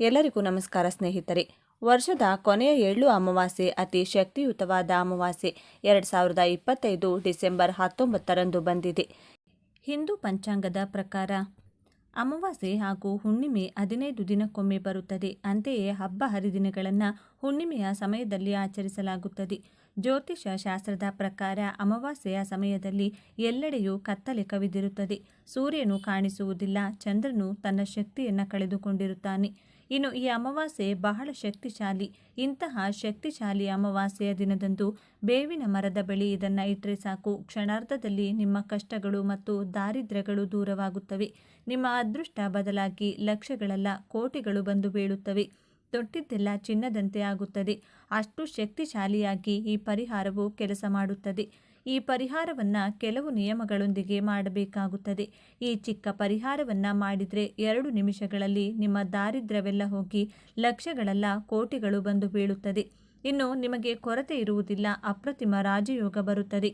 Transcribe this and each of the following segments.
ಎಲ್ಲರಿಗೂ ನಮಸ್ಕಾರ ಸ್ನೇಹಿತರೆ. ವರ್ಷದ ಕೊನೆಯ ಏಳು ಅಮಾವಾಸ್ಯೆ ಅತಿ ಶಕ್ತಿಯುತವಾದ ಅಮಾವಾಸ್ಯೆ, ಎರಡು ಸಾವಿರದ ಇಪ್ಪತ್ತೈದು ಡಿಸೆಂಬರ್ ಹತ್ತೊಂಬತ್ತರಂದು ಬಂದಿದೆ. ಹಿಂದೂ ಪಂಚಾಂಗದ ಪ್ರಕಾರ ಅಮಾವಾಸ್ಯೆ ಹಾಗೂ ಹುಣ್ಣಿಮೆ ಹದಿನೈದು ದಿನಕ್ಕೊಮ್ಮೆ ಬರುತ್ತದೆ. ಅಂತೆಯೇ ಹಬ್ಬ ಹರಿದಿನಗಳನ್ನು ಹುಣ್ಣಿಮೆಯ ಸಮಯದಲ್ಲಿ ಆಚರಿಸಲಾಗುತ್ತದೆ. ಜ್ಯೋತಿಷ ಶಾಸ್ತ್ರದ ಪ್ರಕಾರ ಅಮಾವಾಸ್ಯೆಯ ಸಮಯದಲ್ಲಿ ಎಲ್ಲೆಡೆಯೂ ಕತ್ತಲೆ ಕವಿದಿರುತ್ತದೆ. ಸೂರ್ಯನು ಕಾಣಿಸುವುದಿಲ್ಲ, ಚಂದ್ರನು ತನ್ನ ಶಕ್ತಿಯನ್ನು ಕಳೆದುಕೊಂಡಿರುತ್ತಾನೆ. ಇನ್ನು ಈ ಅಮಾವಾಸ್ಯೆ ಬಹಳ ಶಕ್ತಿಶಾಲಿ. ಇಂತಹ ಶಕ್ತಿಶಾಲಿ ಅಮಾವಾಸ್ಯೆಯ ದಿನದಂದು ಬೇವಿನ ಮರದ ಬಳಿ ಇದನ್ನು ಇಟ್ಟರೆ ಸಾಕು. ಕ್ಷಣಾರ್ಧದಲ್ಲಿ ನಿಮ್ಮ ಕಷ್ಟಗಳು ಮತ್ತು ದಾರಿದ್ರ್ಯಗಳು ದೂರವಾಗುತ್ತವೆ. ನಿಮ್ಮ ಅದೃಷ್ಟ ಬದಲಾಗಿ ಲಕ್ಷಗಳಲ್ಲ ಕೋಟಿಗಳು ಬಂದು ಬೀಳುತ್ತವೆ. ತೊಟ್ಟಿದ್ದೆಲ್ಲ ಚಿನ್ನದಂತೆ ಆಗುತ್ತದೆ. ಅಷ್ಟು ಶಕ್ತಿಶಾಲಿಯಾಗಿ ಈ ಪರಿಹಾರವು ಕೆಲಸ ಮಾಡುತ್ತದೆ. ಈ ಪರಿಹಾರವನ್ನು ಕೆಲವು ನಿಯಮಗಳೊಂದಿಗೆ ಮಾಡಬೇಕಾಗುತ್ತದೆ. ಈ ಚಿಕ್ಕ ಪರಿಹಾರವನ್ನು ಮಾಡಿದರೆ ಎರಡು ನಿಮಿಷಗಳಲ್ಲಿ ನಿಮ್ಮ ದಾರಿದ್ರ್ಯವೆಲ್ಲ ಹೋಗಿ ಲಕ್ಷಗಳೆಲ್ಲ ಕೋಟಿಗಳು ಬಂದು ಬೀಳುತ್ತದೆ. ಇನ್ನು ನಿಮಗೆ ಕೊರತೆ ಇರುವುದಿಲ್ಲ, ಅಪ್ರತಿಮ ರಾಜಯೋಗ ಬರುತ್ತದೆ.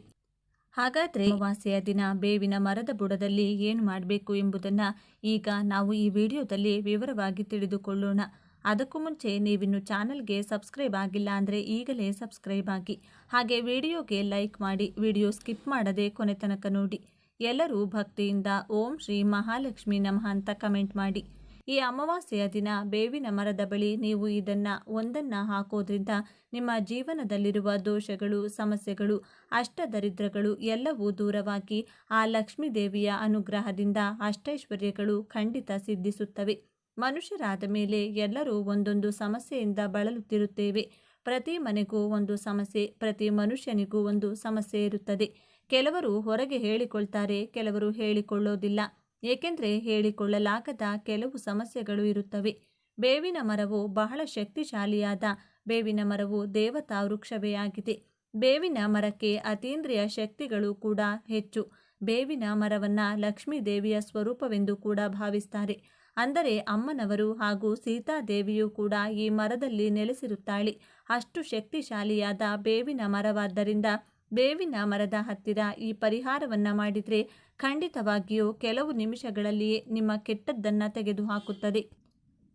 ಹಾಗಾದರೆ ಅಮಾವಾಸ್ಯೆಯ ದಿನ ಬೇವಿನ ಮರದ ಬುಡದಲ್ಲಿ ಏನು ಮಾಡಬೇಕು ಎಂಬುದನ್ನು ಈಗ ನಾವು ಈ ವಿಡಿಯೋದಲ್ಲಿ ವಿವರವಾಗಿ ತಿಳಿದುಕೊಳ್ಳೋಣ. ಅದಕ್ಕೂ ಮುಂಚೆ ನೀವಿನ್ನು ಚಾನಲ್ಗೆ ಸಬ್ಸ್ಕ್ರೈಬ್ ಆಗಿಲ್ಲ ಅಂದರೆ ಈಗಲೇ ಸಬ್ಸ್ಕ್ರೈಬ್ ಆಗಿ. ಹಾಗೆ ವಿಡಿಯೋಗೆ ಲೈಕ್ ಮಾಡಿ, ವಿಡಿಯೋ ಸ್ಕಿಪ್ ಮಾಡದೆ ಕೊನೆ ತನಕ ನೋಡಿ. ಎಲ್ಲರೂ ಭಕ್ತಿಯಿಂದ ಓಂ ಶ್ರೀ ಮಹಾಲಕ್ಷ್ಮಿ ನಮಃ ಅಂತ ಕಮೆಂಟ್ ಮಾಡಿ. ಈ ಅಮಾವಾಸ್ಯೆಯ ದಿನ ಬೇವಿನ ಮರದ ಬಳಿ ನೀವು ಇದನ್ನು ಒಂದನ್ನು ಹಾಕೋದ್ರಿಂದ ನಿಮ್ಮ ಜೀವನದಲ್ಲಿರುವ ದೋಷಗಳು, ಸಮಸ್ಯೆಗಳು, ಅಷ್ಟದರಿದ್ರಗಳು ಎಲ್ಲವೂ ದೂರವಾಗಿ ಆ ಲಕ್ಷ್ಮೀ ದೇವಿಯ ಅನುಗ್ರಹದಿಂದ ಅಷ್ಟೈಶ್ವರ್ಯಗಳು ಖಂಡಿತ ಸಿದ್ಧಿಸುತ್ತವೆ. ಮನುಷ್ಯರಾದ ಮೇಲೆ ಎಲ್ಲರೂ ಒಂದೊಂದು ಸಮಸ್ಯೆಯಿಂದ ಬಳಲುತ್ತಿರುತ್ತೇವೆ. ಪ್ರತಿ ಮನೆಗೂ ಒಂದು ಸಮಸ್ಯೆ, ಪ್ರತಿ ಮನುಷ್ಯನಿಗೂ ಒಂದು ಸಮಸ್ಯೆ ಇರುತ್ತದೆ. ಕೆಲವರು ಹೊರಗೆ ಹೇಳಿಕೊಳ್ತಾರೆ, ಕೆಲವರು ಹೇಳಿಕೊಳ್ಳೋದಿಲ್ಲ. ಏಕೆಂದರೆ ಹೇಳಿಕೊಳ್ಳಲಾಗದ ಕೆಲವು ಸಮಸ್ಯೆಗಳು ಇರುತ್ತವೆ. ಬೇವಿನ ಮರವು ಬಹಳ ಶಕ್ತಿಶಾಲಿಯಾದ, ಬೇವಿನ ಮರವು ದೇವತಾ ವೃಕ್ಷವೇ ಆಗಿದೆ. ಬೇವಿನ ಮರಕ್ಕೆ ಅತೀಂದ್ರಿಯ ಶಕ್ತಿಗಳು ಕೂಡ ಹೆಚ್ಚು. ಬೇವಿನ ಮರವನ್ನು ಲಕ್ಷ್ಮೀ ದೇವಿಯ ಸ್ವರೂಪವೆಂದು ಕೂಡ ಭಾವಿಸ್ತಾರೆ. ಅಂದರೆ ಅಮ್ಮನವರು ಹಾಗೂ ಸೀತಾದೇವಿಯು ಕೂಡ ಈ ಮರದಲ್ಲಿ ನೆಲೆಸಿರುತ್ತಾಳೆ. ಅಷ್ಟು ಶಕ್ತಿಶಾಲಿಯಾದ ಬೇವಿನ ಮರವಾದ್ದರಿಂದ ಬೇವಿನ ಮರದ ಹತ್ತಿರ ಈ ಪರಿಹಾರವನ್ನು ಮಾಡಿದರೆ ಖಂಡಿತವಾಗಿಯೂ ಕೆಲವು ನಿಮಿಷಗಳಲ್ಲಿಯೇ ನಿಮ್ಮ ಕೆಟ್ಟದ್ದನ್ನು ತೆಗೆದುಹಾಕುತ್ತದೆ.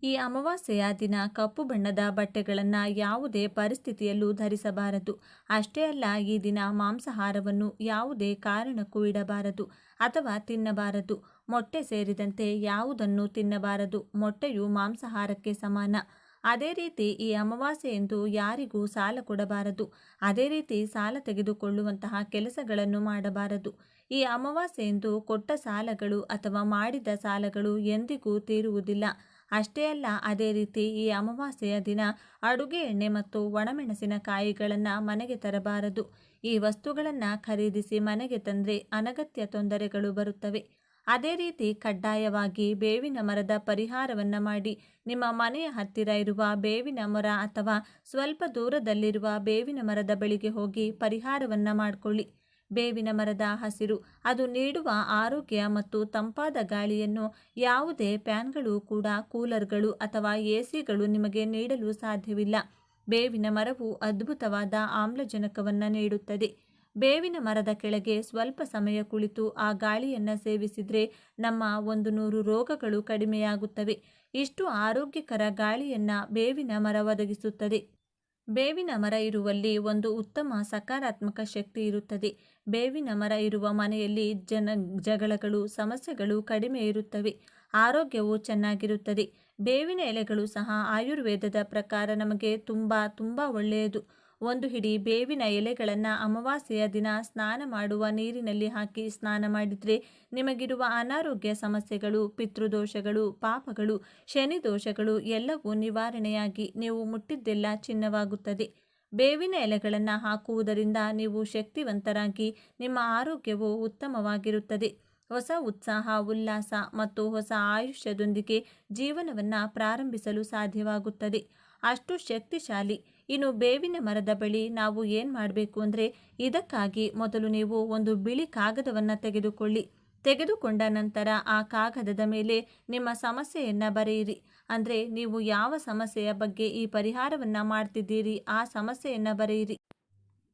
ಈ ಅಮಾವಾಸ್ಯೆಯ ದಿನ ಕಪ್ಪು ಬಣ್ಣದ ಬಟ್ಟೆಗಳನ್ನು ಯಾವುದೇ ಪರಿಸ್ಥಿತಿಯಲ್ಲೂ ಧರಿಸಬಾರದು. ಅಷ್ಟೇ ಅಲ್ಲ, ಈ ದಿನ ಮಾಂಸಾಹಾರವನ್ನು ಯಾವುದೇ ಕಾರಣಕ್ಕೂ ಇಡಬಾರದು ಅಥವಾ ತಿನ್ನಬಾರದು. ಮೊಟ್ಟೆ ಸೇರಿದಂತೆ ಯಾವುದನ್ನು ತಿನ್ನಬಾರದು. ಮೊಟ್ಟೆಯು ಮಾಂಸಾಹಾರಕ್ಕೆ ಸಮಾನ. ಅದೇ ರೀತಿ ಈ ಅಮಾವಾಸ್ಯೆ ಎಂದು ಯಾರಿಗೂ ಸಾಲ ಕೊಡಬಾರದು. ಅದೇ ರೀತಿ ಸಾಲ ತೆಗೆದುಕೊಳ್ಳುವಂತಹ ಕೆಲಸಗಳನ್ನು ಮಾಡಬಾರದು. ಈ ಅಮಾವಾಸ್ಯೆ ಎಂದು ಕೊಟ್ಟ ಸಾಲಗಳು ಅಥವಾ ಮಾಡಿದ ಸಾಲಗಳು ಎಂದಿಗೂ ತೀರುವುದಿಲ್ಲ. ಅಷ್ಟೇ ಅಲ್ಲ, ಅದೇ ರೀತಿ ಈ ಅಮಾವಾಸ್ಯೆಯ ದಿನ ಅಡುಗೆ ಎಣ್ಣೆ ಮತ್ತು ಒಣಮೆಣಸಿನಕಾಯಿಗಳನ್ನು ಮನೆಗೆ ತರಬಾರದು. ಈ ವಸ್ತುಗಳನ್ನು ಖರೀದಿಸಿ ಮನೆಗೆ ತಂದರೆ ಅನಗತ್ಯ ತೊಂದರೆಗಳು ಬರುತ್ತವೆ. ಅದೇ ರೀತಿ ಕಡ್ಡಾಯವಾಗಿ ಬೇವಿನ ಮರದ ಪರಿಹಾರವನ್ನು ಮಾಡಿ. ನಿಮ್ಮ ಮನೆಯ ಹತ್ತಿರ ಇರುವ ಬೇವಿನ ಮರ ಅಥವಾ ಸ್ವಲ್ಪ ದೂರದಲ್ಲಿರುವ ಬೇವಿನ ಮರದ ಬಳಿಗೆ ಹೋಗಿ ಪರಿಹಾರವನ್ನು ಮಾಡಿಕೊಳ್ಳಿ. ಬೇವಿನ ಮರದ ಹಸಿರು, ಅದು ನೀಡುವ ಆರೋಗ್ಯ ಮತ್ತು ತಂಪಾದ ಗಾಳಿಯನ್ನು ಯಾವುದೇ ಪ್ಯಾನ್ಗಳು ಕೂಡ ಕೂಲರ್ಗಳು ಅಥವಾ ಎ ಸಿಗಳು ನಿಮಗೆ ನೀಡಲು ಸಾಧ್ಯವಿಲ್ಲ. ಬೇವಿನ ಮರವು ಅದ್ಭುತವಾದ ಆಮ್ಲಜನಕವನ್ನು ನೀಡುತ್ತದೆ. ಬೇವಿನ ಮರದ ಕೆಳಗೆ ಸ್ವಲ್ಪ ಸಮಯ ಕುಳಿತು ಆ ಗಾಳಿಯನ್ನು ಸೇವಿಸಿದರೆ ನಮ್ಮ ಒಂದು ನೂರು ರೋಗಗಳು ಕಡಿಮೆಯಾಗುತ್ತವೆ. ಇಷ್ಟು ಆರೋಗ್ಯಕರ ಗಾಳಿಯನ್ನು ಬೇವಿನ ಮರ ಒದಗಿಸುತ್ತದೆ. ಬೇವಿನ ಮರ ಇರುವಲ್ಲಿ ಒಂದು ಉತ್ತಮ ಸಕಾರಾತ್ಮಕ ಶಕ್ತಿ ಇರುತ್ತದೆ. ಬೇವಿನ ಮರ ಇರುವ ಮನೆಯಲ್ಲಿ ಜನ ಜಗಳಗಳು, ಸಮಸ್ಯೆಗಳು ಕಡಿಮೆ ಇರುತ್ತವೆ. ಆರೋಗ್ಯವು ಚೆನ್ನಾಗಿರುತ್ತದೆ. ಬೇವಿನ ಎಲೆಗಳು ಸಹ ಆಯುರ್ವೇದದ ಪ್ರಕಾರ ನಮಗೆ ತುಂಬ ತುಂಬ ಒಳ್ಳೆಯದು. ಒಂದು ಹಿಡಿ ಬೇವಿನ ಎಲೆಗಳನ್ನು ಅಮಾವಾಸ್ಯೆಯ ದಿನ ಸ್ನಾನ ಮಾಡುವ ನೀರಿನಲ್ಲಿ ಹಾಕಿ ಸ್ನಾನ ಮಾಡಿದರೆ ನಿಮಗಿರುವ ಅನಾರೋಗ್ಯ ಸಮಸ್ಯೆಗಳು, ಪಿತೃದೋಷಗಳು, ಪಾಪಗಳು, ಶನಿ ದೋಷಗಳು ಎಲ್ಲವೂ ನಿವಾರಣೆಯಾಗಿ ನೀವು ಮುಟ್ಟಿದ್ದೆಲ್ಲ ಚಿನ್ನವಾಗುತ್ತದೆ. ಬೇವಿನ ಎಲೆಗಳನ್ನು ಹಾಕುವುದರಿಂದ ನೀವು ಶಕ್ತಿವಂತರಾಗಿ ನಿಮ್ಮ ಆರೋಗ್ಯವು ಉತ್ತಮವಾಗಿರುತ್ತದೆ. ಹೊಸ ಉತ್ಸಾಹ, ಉಲ್ಲಾಸ ಮತ್ತು ಹೊಸ ಆಯುಷ್ಯದೊಂದಿಗೆ ಜೀವನವನ್ನು ಪ್ರಾರಂಭಿಸಲು ಸಾಧ್ಯವಾಗುತ್ತದೆ. ಅಷ್ಟು ಶಕ್ತಿಶಾಲಿ ಇನ್ನು ಬೇವಿನ ಮರದ ಬಳಿ ನಾವು ಏನು ಮಾಡಬೇಕು ಅಂದರೆ ಇದಕ್ಕಾಗಿ ಮೊದಲು ನೀವು ಒಂದು ಬಿಳಿ ಕಾಗದವನ್ನು ತೆಗೆದುಕೊಳ್ಳಿ. ತೆಗೆದುಕೊಂಡ ನಂತರ ಆ ಕಾಗದದ ಮೇಲೆ ನಿಮ್ಮ ಸಮಸ್ಯೆಯನ್ನು ಬರೆಯಿರಿ. ಅಂದರೆ ನೀವು ಯಾವ ಸಮಸ್ಯೆಯ ಬಗ್ಗೆ ಈ ಪರಿಹಾರವನ್ನು ಮಾಡ್ತಿದ್ದೀರಿ, ಆ ಸಮಸ್ಯೆಯನ್ನು ಬರೆಯಿರಿ.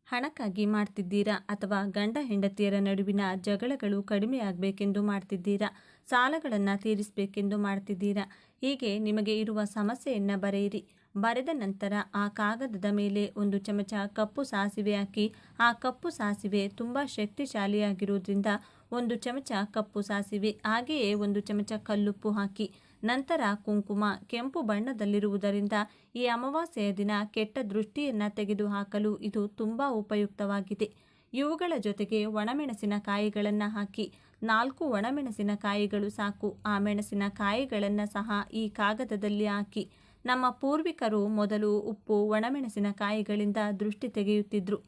ಹಣಕ್ಕಾಗಿ ಮಾಡ್ತಿದ್ದೀರಾ ಅಥವಾ ಗಂಡ ಹೆಂಡತಿಯರ ನಡುವಿನ ಜಗಳಗಳು ಕಡಿಮೆ ಆಗಬೇಕೆಂದು ಮಾಡ್ತಿದ್ದೀರಾ, ಸಾಲಗಳನ್ನು ತೀರಿಸಬೇಕೆಂದು ಮಾಡ್ತಿದ್ದೀರಾ, ಹೀಗೆ ನಿಮಗೆ ಇರುವ ಸಮಸ್ಯೆಯನ್ನು ಬರೆಯಿರಿ. ಬರೆದ ನಂತರ ಆ ಕಾಗದದ ಮೇಲೆ ಒಂದು ಚಮಚ ಕಪ್ಪು ಸಾಸಿವೆ ಹಾಕಿ, ಆ ಕಪ್ಪು ಸಾಸಿವೆ ತುಂಬ ಶಕ್ತಿಶಾಲಿಯಾಗಿರುವುದರಿಂದ ಒಂದು ಚಮಚ ಕಪ್ಪು ಸಾಸಿವೆ, ಹಾಗೆಯೇ ಒಂದು ಚಮಚ ಕಲ್ಲುಪ್ಪು ಹಾಕಿ, ನಂತರ ಕುಂಕುಮ ಕೆಂಪು ಬಣ್ಣದಲ್ಲಿರುವುದರಿಂದ ಈ ಅಮಾವಾಸ್ಯೆಯ ದಿನ ಕೆಟ್ಟ ದೃಷ್ಟಿಯನ್ನು ತೆಗೆದುಹಾಕಲು ಇದು ತುಂಬ ಉಪಯುಕ್ತವಾಗಿದೆ. ಇವುಗಳ ಜೊತೆಗೆ ಒಣಮೆಣಸಿನಕಾಯಿಗಳನ್ನು ಹಾಕಿ, ನಾಲ್ಕು ಒಣಮೆಣಸಿನಕಾಯಿಗಳು ಸಾಕು, ಆ ಮೆಣಸಿನಕಾಯಿಗಳನ್ನು ಸಹ ಈ ಕಾಗದದಲ್ಲಿ ಹಾಕಿ ನಮ್ಮ ಪೂರ್ವಿಕರು ಮೊದಲು ಉಪ್ಪು, ಒಣಮೆಣಸಿನಕಾಯಿಗಳಿಂದ ದೃಷ್ಟಿ ತೆಗೆಯುತ್ತಿದ್ದರು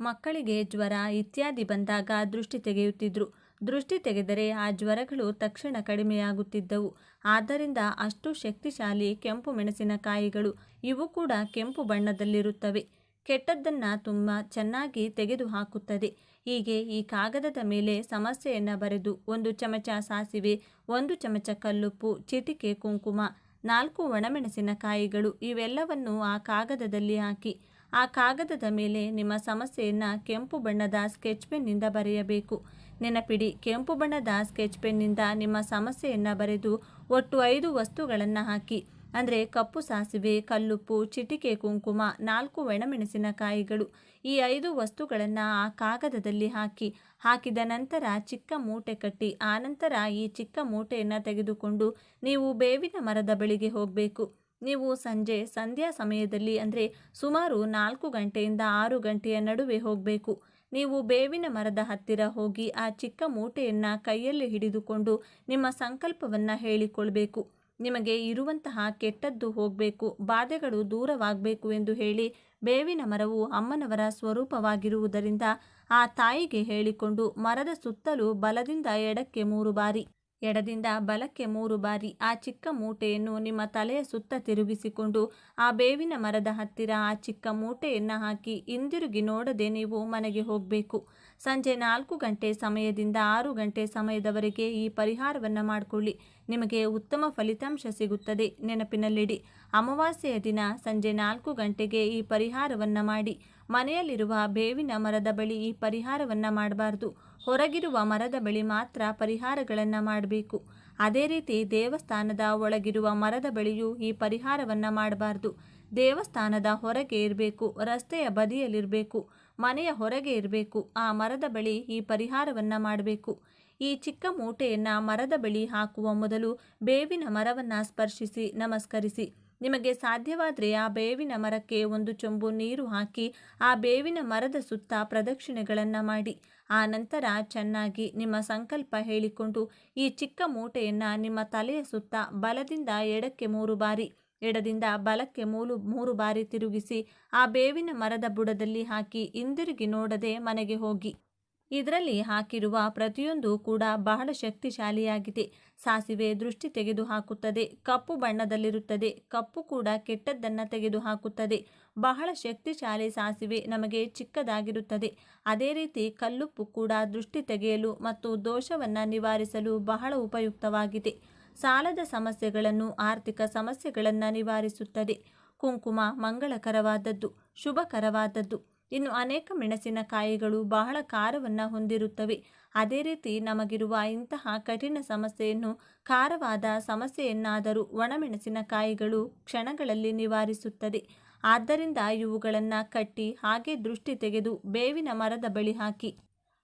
ಮಕ್ಕಳಿಗೆ ಜ್ವರ ಇತ್ಯಾದಿ ಬಂದಾಗ ದೃಷ್ಟಿ ತೆಗೆಯುತ್ತಿದ್ದರು ದೃಷ್ಟಿ ತೆಗೆದರೆ ಆ ಜ್ವರಗಳು ತಕ್ಷಣ ಕಡಿಮೆಯಾಗುತ್ತಿದ್ದವು. ಆದ್ದರಿಂದ ಅಷ್ಟು ಶಕ್ತಿಶಾಲಿ ಕೆಂಪು ಮೆಣಸಿನಕಾಯಿಗಳು ಇವು ಕೂಡ ಕೆಂಪು ಬಣ್ಣದಲ್ಲಿರುತ್ತವೆ. ಕೆಟ್ಟದ್ದನ್ನು ತುಂಬ ಚೆನ್ನಾಗಿ ತೆಗೆದುಹಾಕುತ್ತದೆ. ಹೀಗೆ ಈ ಕಾಗದದ ಮೇಲೆ ಸಮಸ್ಯೆಯನ್ನು ಬರೆದು ಒಂದು ಚಮಚ ಸಾಸಿವೆ, ಒಂದು ಚಮಚ ಕಲ್ಲುಪ್ಪು, ಚಿಟಿಕೆ ಕುಂಕುಮ ನಾಲ್ಕು ಒಣಮೆಣಸಿನಕಾಯಿಗಳು ಇವೆಲ್ಲವನ್ನು ಆ ಕಾಗದದಲ್ಲಿ ಹಾಕಿ, ಆ ಕಾಗದದ ಮೇಲೆ ನಿಮ್ಮ ಸಮಸ್ಯೆಯನ್ನು ಕೆಂಪು ಬಣ್ಣದ ಸ್ಕೆಚ್ ಪೆನ್ನಿಂದ ಬರೆಯಬೇಕು. ನೆನಪಿಡಿ, ಕೆಂಪು ಬಣ್ಣದ ಸ್ಕೆಚ್ ಪೆನ್ನಿಂದ ನಿಮ್ಮ ಸಮಸ್ಯೆಯನ್ನು ಬರೆದು ಒಟ್ಟು ಐದು ವಸ್ತುಗಳನ್ನು ಹಾಕಿ ಅಂದರೆ ಕಪ್ಪು ಸಾಸಿವೆ, ಕಲ್ಲುಪ್ಪು, ಚಿಟಿಕೆ, ಕುಂಕುಮ, ನಾಲ್ಕು ಒಣಮೆಣಸಿನಕಾಯಿಗಳು. ಈ ಐದು ವಸ್ತುಗಳನ್ನು ಆ ಕಾಗದದಲ್ಲಿ ಹಾಕಿ, ಹಾಕಿದ ನಂತರ ಚಿಕ್ಕ ಮೂಟೆ ಕಟ್ಟಿ ಆನಂತರ ಈ ಚಿಕ್ಕ ಮೂಟೆಯನ್ನು ತೆಗೆದುಕೊಂಡು ನೀವು ಬೇವಿನ ಮರದ ಬಳಿಗೆ ಹೋಗಬೇಕು. ನೀವು ಸಂಜೆ ಸಂಧ್ಯಾ ಸಮಯದಲ್ಲಿ ಅಂದರೆ ಸುಮಾರು ನಾಲ್ಕು ಗಂಟೆಯಿಂದ ಆರು ಗಂಟೆಯ ನಡುವೆ ಹೋಗಬೇಕು. ನೀವು ಬೇವಿನ ಮರದ ಹತ್ತಿರ ಹೋಗಿ ಆ ಚಿಕ್ಕ ಮೂಟೆಯನ್ನು ಕೈಯಲ್ಲಿ ಹಿಡಿದುಕೊಂಡು ನಿಮ್ಮ ಸಂಕಲ್ಪವನ್ನು ಹೇಳಿಕೊಳ್ಬೇಕು. ನಿಮಗೆ ಇರುವಂತಹ ಕೆಟ್ಟದ್ದು ಹೋಗಬೇಕು, ಬಾಧೆಗಳು ದೂರವಾಗಬೇಕು ಎಂದು ಹೇಳಿ ಬೇವಿನ ಮರವು ಅಮ್ಮನವರ ಸ್ವರೂಪವಾಗಿರುವುದರಿಂದ ಆ ತಾಯಿಗೆ ಹೇಳಿಕೊಂಡು ಮರದ ಸುತ್ತಲೂ ಬಲದಿಂದ ಎಡಕ್ಕೆ ಮೂರು ಬಾರಿ, ಎಡದಿಂದ ಬಲಕ್ಕೆ ಮೂರು ಬಾರಿ ಆ ಚಿಕ್ಕ ಮೂಟೆಯನ್ನು ನಿಮ್ಮ ತಲೆಯ ಸುತ್ತ ತಿರುಗಿಸಿಕೊಂಡು ಆ ಬೇವಿನ ಮರದ ಹತ್ತಿರ ಆ ಚಿಕ್ಕ ಮೂಟೆಯನ್ನು ಹಾಕಿ ಹಿಂದಿರುಗಿ ನೋಡದೆ ನೀವು ಮನೆಗೆ ಹೋಗಬೇಕು. ಸಂಜೆ ನಾಲ್ಕು ಗಂಟೆ ಸಮಯದಿಂದ ಆರು ಗಂಟೆ ಸಮಯದವರೆಗೆ ಈ ಪರಿಹಾರವನ್ನು ಮಾಡಿಕೊಳ್ಳಿ. ನಿಮಗೆ ಉತ್ತಮ ಫಲಿತಾಂಶ ಸಿಗುತ್ತದೆ. ನೆನಪಿನಲ್ಲಿಡಿ, ಅಮಾವಾಸ್ಯೆಯ ದಿನ ಸಂಜೆ ನಾಲ್ಕು ಗಂಟೆಗೆ ಈ ಪರಿಹಾರವನ್ನು ಮಾಡಿ. ಮನೆಯಲ್ಲಿರುವ ಬೇವಿನ ಮರದ ಬಳಿ ಈ ಪರಿಹಾರವನ್ನು ಮಾಡಬಾರ್ದು. ಹೊರಗಿರುವ ಮರದ ಬಳಿ ಮಾತ್ರ ಪರಿಹಾರಗಳನ್ನು ಮಾಡಬೇಕು. ಅದೇ ರೀತಿ ದೇವಸ್ಥಾನದ ಒಳಗಿರುವ ಮರದ ಬಳಿಯೂ ಈ ಪರಿಹಾರವನ್ನು ಮಾಡಬಾರ್ದು. ದೇವಸ್ಥಾನದ ಹೊರಗೆ ಇರಬೇಕು, ರಸ್ತೆಯ ಬದಿಯಲ್ಲಿರಬೇಕು. ಮನೆಯ ಹೊರಗೆ ಇರಬೇಕು. ಆ ಮರದ ಬಳಿ ಈ ಪರಿಹಾರವನ್ನು ಮಾಡಬೇಕು. ಈ ಚಿಕ್ಕ ಮೂಟೆಯನ್ನು ಮರದ ಬಳಿ ಹಾಕುವ ಮೊದಲು ಬೇವಿನ ಮರವನ್ನು ಸ್ಪರ್ಶಿಸಿ, ನಮಸ್ಕರಿಸಿ. ನಿಮಗೆ ಸಾಧ್ಯವಾದರೆ ಆ ಬೇವಿನ ಮರಕ್ಕೆ ಒಂದು ಚೊಂಬು ನೀರು ಹಾಕಿ, ಆ ಬೇವಿನ ಮರದ ಸುತ್ತ ಪ್ರದಕ್ಷಿಣೆಗಳನ್ನು ಮಾಡಿ. ಆ ನಂತರ ಚೆನ್ನಾಗಿ ನಿಮ್ಮ ಸಂಕಲ್ಪ ಹೇಳಿಕೊಂಡು, ಈ ಚಿಕ್ಕ ಮೂಟೆಯನ್ನು ನಿಮ್ಮ ತಲೆಯ ಸುತ್ತ ಬಲದಿಂದ ಎಡಕ್ಕೆ ಮೂರು ಬಾರಿ ಎಡದಿಂದ ಬಲಕ್ಕೆ ಮೂಲು, ಮೂರು ಬಾರಿ ತಿರುಗಿಸಿ ಆ ಬೇವಿನ ಮರದ ಬುಡದಲ್ಲಿ ಹಾಕಿ ಹಿಂದಿರುಗಿ ನೋಡದೆ ಮನೆಗೆ ಹೋಗಿ. ಇದರಲ್ಲಿ ಹಾಕಿರುವ ಪ್ರತಿಯೊಂದು ಕೂಡ ಬಹಳ ಶಕ್ತಿಶಾಲಿಯಾಗಿದೆ. ಸಾಸಿವೆ ದೃಷ್ಟಿ ತೆಗೆದುಹಾಕುತ್ತದೆ, ಕಪ್ಪು ಬಣ್ಣದಲ್ಲಿರುತ್ತದೆ, ಕಪ್ಪು ಕೂಡ ಕೆಟ್ಟದ್ದನ್ನು ತೆಗೆದುಹಾಕುತ್ತದೆ. ಬಹಳ ಶಕ್ತಿಶಾಲಿ ಸಾಸಿವೆ ನಮಗೆ ಚಿಕ್ಕದಾಗಿರುತ್ತದೆ. ಅದೇ ರೀತಿ ಕಲ್ಲುಪ್ಪು ಕೂಡ ದೃಷ್ಟಿ ತೆಗೆಯಲು ಮತ್ತು ದೋಷವನ್ನು ನಿವಾರಿಸಲು ಬಹಳ ಉಪಯುಕ್ತವಾಗಿದೆ. ಸಾಲದ ಸಮಸ್ಯೆಗಳನ್ನು ಆರ್ಥಿಕ ಸಮಸ್ಯೆಗಳನ್ನು ನಿವಾರಿಸುತ್ತದೆ. ಕುಂಕುಮ ಮಂಗಳಕರವಾದದ್ದು, ಶುಭಕರವಾದದ್ದು. ಇನ್ನು ಅನೇಕ ಮೆಣಸಿನಕಾಯಿಗಳು ಬಹಳ ಖಾರವನ್ನು ಹೊಂದಿರುತ್ತವೆ. ಅದೇ ರೀತಿ ನಮಗಿರುವ ಇಂತಹ ಕಠಿಣ ಸಮಸ್ಯೆಯನ್ನು ಖಾರವಾದ ಸಮಸ್ಯೆಯನ್ನಾದರೂ ಒಣಮೆಣಸಿನಕಾಯಿಗಳು ಕ್ಷಣಗಳಲ್ಲಿ ನಿವಾರಿಸುತ್ತದೆ. ಆದ್ದರಿಂದ ಇವುಗಳನ್ನು ಕಟ್ಟಿ ಹಾಗೆ ದೃಷ್ಟಿ ತೆಗೆದು ಬೇವಿನ ಮರದ ಬಳಿ ಹಾಕಿ.